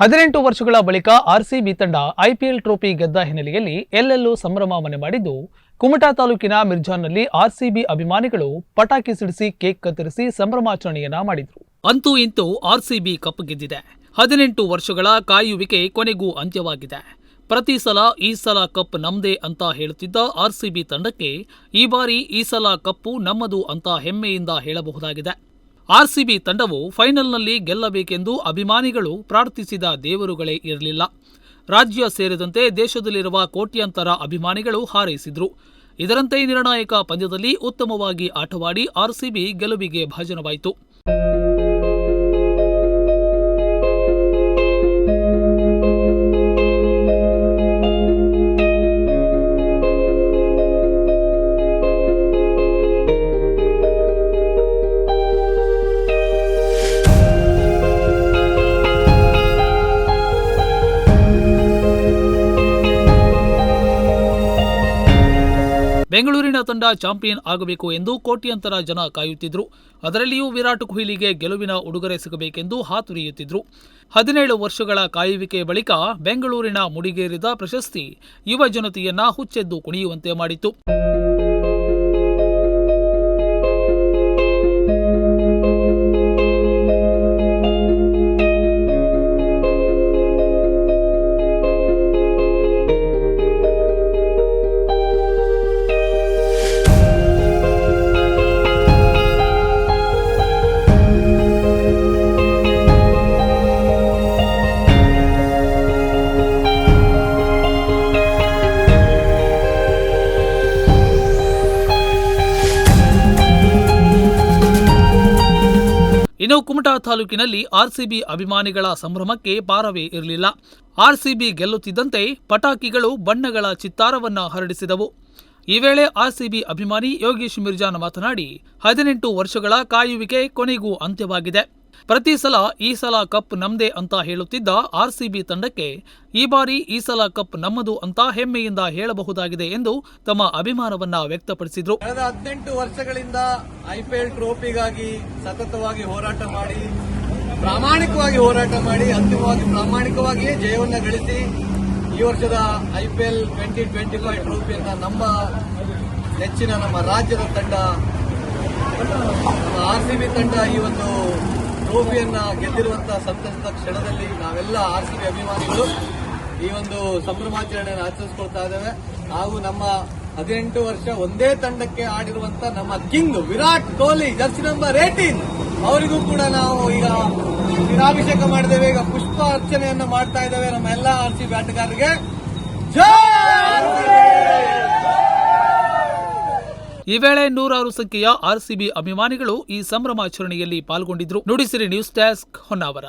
ಹದಿನೆಂಟು ವರ್ಷಗಳ ಬಳಿಕ ಆರ್ಸಿಬಿ ತಂಡ ಐಪಿಎಲ್ ಟ್ರೋಫಿ ಗೆದ್ದ ಹಿನ್ನೆಲೆಯಲ್ಲಿ ಎಲ್ಲೆಲ್ಲೂ ಸಂಭ್ರಮ ಮನೆ ಮಾಡಿದ್ದು, ಕುಮಟಾ ತಾಲೂಕಿನ ಮಿರ್ಜಾನ್ನಲ್ಲಿ ಆರ್ಸಿಬಿ ಅಭಿಮಾನಿಗಳು ಪಟಾಕಿ ಸಿಡಿಸಿ ಕೇಕ್ ಕತ್ತರಿಸಿ ಸಂಭ್ರಮಾಚರಣೆಯನ್ನ ಮಾಡಿದರು. ಅಂತೂ ಇಂತೂ ಆರ್ಸಿಬಿ ಕಪ್ ಗೆದ್ದಿದೆ. ಹದಿನೆಂಟು ವರ್ಷಗಳ ಕಾಯುವಿಕೆ ಕೊನೆಗೂ ಅಂತ್ಯವಾಗಿದೆ. ಪ್ರತಿ ಸಲ ಈ ಸಲ ಕಪ್ ನಮ್ದೇ ಅಂತ ಹೇಳುತ್ತಿದ್ದ ಆರ್ಸಿಬಿ ತಂಡಕ್ಕೆ ಈ ಬಾರಿ ಈ ಸಲ ಕಪ್ಪು ನಮ್ಮದು ಅಂತ ಹೆಮ್ಮೆಯಿಂದ ಹೇಳಬಹುದಾಗಿದೆ. ಆರ್ಸಿಬಿ ತಂಡವು ಫೈನಲ್ನಲ್ಲಿ ಗೆಲ್ಲಬೇಕೆಂದು ಅಭಿಮಾನಿಗಳು ಪ್ರಾರ್ಥಿಸಿದ ದೇವರುಗಳೇ ಇರಲಿಲ್ಲ. ರಾಜ್ಯ ಸೇರಿದಂತೆ ದೇಶದಲ್ಲಿರುವ ಕೋಟ್ಯಂತರ ಅಭಿಮಾನಿಗಳು ಹಾರೈಸಿದ್ರು. ಇದರಂತೆ ನಿರ್ಣಾಯಕ ಪಂದ್ಯದಲ್ಲಿ ಉತ್ತಮವಾಗಿ ಆಟವಾಡಿ ಆರ್ಸಿಬಿ ಗೆಲುವಿಗೆ ಭಾಜನವಾಯಿತು. ಬೆಂಗಳೂರಿನ ತಂಡ ಚಾಂಪಿಯನ್ ಆಗಬೇಕು ಎಂದು ಕೋಟ್ಯಂತರ ಜನ ಕಾಯುತ್ತಿದ್ದರು ಅದರಲ್ಲಿಯೂ ವಿರಾಟ್ ಕೊಹ್ಲಿಗೆ ಗೆಲುವಿನ ಉಡುಗೊರೆ ಸಿಗಬೇಕೆಂದು ಹಾತುರಿಯುತ್ತಿದ್ದರು ಹದಿನೇಳು ವರ್ಷಗಳ ಕಾಯುವಿಕೆ ಬಳಿಕ ಬೆಂಗಳೂರಿನ ಮುಡಿಗೇರಿದ ಪ್ರಶಸ್ತಿ ಯುವ ಜನತೆಯನ್ನ ಹುಚ್ಚೆದ್ದು ಕುಣಿಯುವಂತೆ ಮಾಡಿತು ಇನ್ನು ಕುಮಟಾ ತಾಲೂಕಿನಲ್ಲಿ ಆರ್ಸಿಬಿ ಅಭಿಮಾನಿಗಳ ಸಂಭ್ರಮಕ್ಕೆ ಪಾರವೇ ಇರಲಿಲ್ಲ. ಆರ್ಸಿಬಿ ಗೆಲ್ಲುತ್ತಿದ್ದಂತೆ ಪಟಾಕಿಗಳು ಬಣ್ಣಗಳ ಚಿತ್ತಾರವನ್ನು ಹರಡಿಸಿದವು. ಈ ವೇಳೆ ಆರ್ಸಿಬಿ ಅಭಿಮಾನಿ ಯೋಗೇಶ್ ಮಿರ್ಜಾನ್ ಮಾತನಾಡಿ, ಹದಿನೆಂಟು ವರ್ಷಗಳ ಕಾಯುವಿಕೆ ಕೊನೆಗೂ ಅಂತ್ಯವಾಗಿದೆ. ಪ್ರತಿ ಸಲ ಈ ಸಲ ಕಪ್ ನಮ್ದೇ ಅಂತ ಹೇಳುತ್ತಿದ್ದ ಆರ್ಸಿಬಿ ತಂಡಕ್ಕೆ ಈ ಬಾರಿ ಈ ಸಲ ಕಪ್ ನಮ್ಮದು ಅಂತ ಹೆಮ್ಮೆಯಿಂದ ಹೇಳಬಹುದಾಗಿದೆ ಎಂದು ತಮ್ಮ ಅಭಿಮಾನವನ್ನ ವ್ಯಕ್ತಪಡಿಸಿದ್ರು. ಕಳೆದ ಹದಿನೆಂಟು ವರ್ಷಗಳಿಂದ ಐಪಿಎಲ್ ಟ್ರೋಫಿಗಾಗಿ ಸತತವಾಗಿ ಹೋರಾಟ ಮಾಡಿ, ಪ್ರಾಮಾಣಿಕವಾಗಿ ಹೋರಾಟ ಮಾಡಿ, ಅಂತಿಮವಾಗಿ ಪ್ರಾಮಾಣಿಕವಾಗಿಯೇ ಜಯವನ್ನ ಗಳಿಸಿ ಈ ವರ್ಷದ ಐಪಿಎಲ್ ಟ್ವೆಂಟಿ ಟ್ವೆಂಟಿ ಫೈವ್ ಟ್ರೋಫಿಯನ್ನ ನಮ್ಮ ನೆಚ್ಚಿನ ನಮ್ಮ ರಾಜ್ಯದ ತಂಡ ಆರ್ ಸಿ ಬಿ ತಂಡ ಈ ಒಂದು ಟ್ರೋಫಿಯನ್ನ ಗೆದ್ದಿರುವಂತಹ ಸಂತಸದ ಕ್ಷಣದಲ್ಲಿ ನಾವೆಲ್ಲ ಆರ್ ಸಿ ಅಭಿಮಾನಿಗಳು ಈ ಒಂದು ಸಂಭ್ರಮಾಚರಣೆಯನ್ನು ಆಚರಿಸಿಕೊಳ್ತಾ ಇದ್ದೇವೆ. ಹಾಗೂ ನಮ್ಮ ಹದಿನೆಂಟು ವರ್ಷ ಒಂದೇ ತಂಡಕ್ಕೆ ಆಡಿರುವಂತ ನಮ್ಮ king Virat Kohli, jersey number eighteen ಅವರಿಗೂ ಕೂಡ ನಾವು ಈಗ ಶಿರಾಭಿಷೇಕ ಮಾಡಿದ್ದೇವೆ. ಈಗ ಪುಷ್ಪ ಅರ್ಚನೆಯನ್ನು ಮಾಡ್ತಾ ಇದ್ದೇವೆ ನಮ್ಮ ಎಲ್ಲ ಆರ್ ಸಿ ಆಟಗಾರರಿಗೆ. ಜೈ ಈ ವೇಳೆ ನೂರಾರು ಸಂಖ್ಯೆಯ ಆರ್ಸಿಬಿ ಅಭಿಮಾನಿಗಳು ಈ ಸಂಭ್ರಮಾಚರಣೆಯಲ್ಲಿ ಪಾಲ್ಗೊಂಡಿದ್ರು. Nudisiri news desk Honnavar.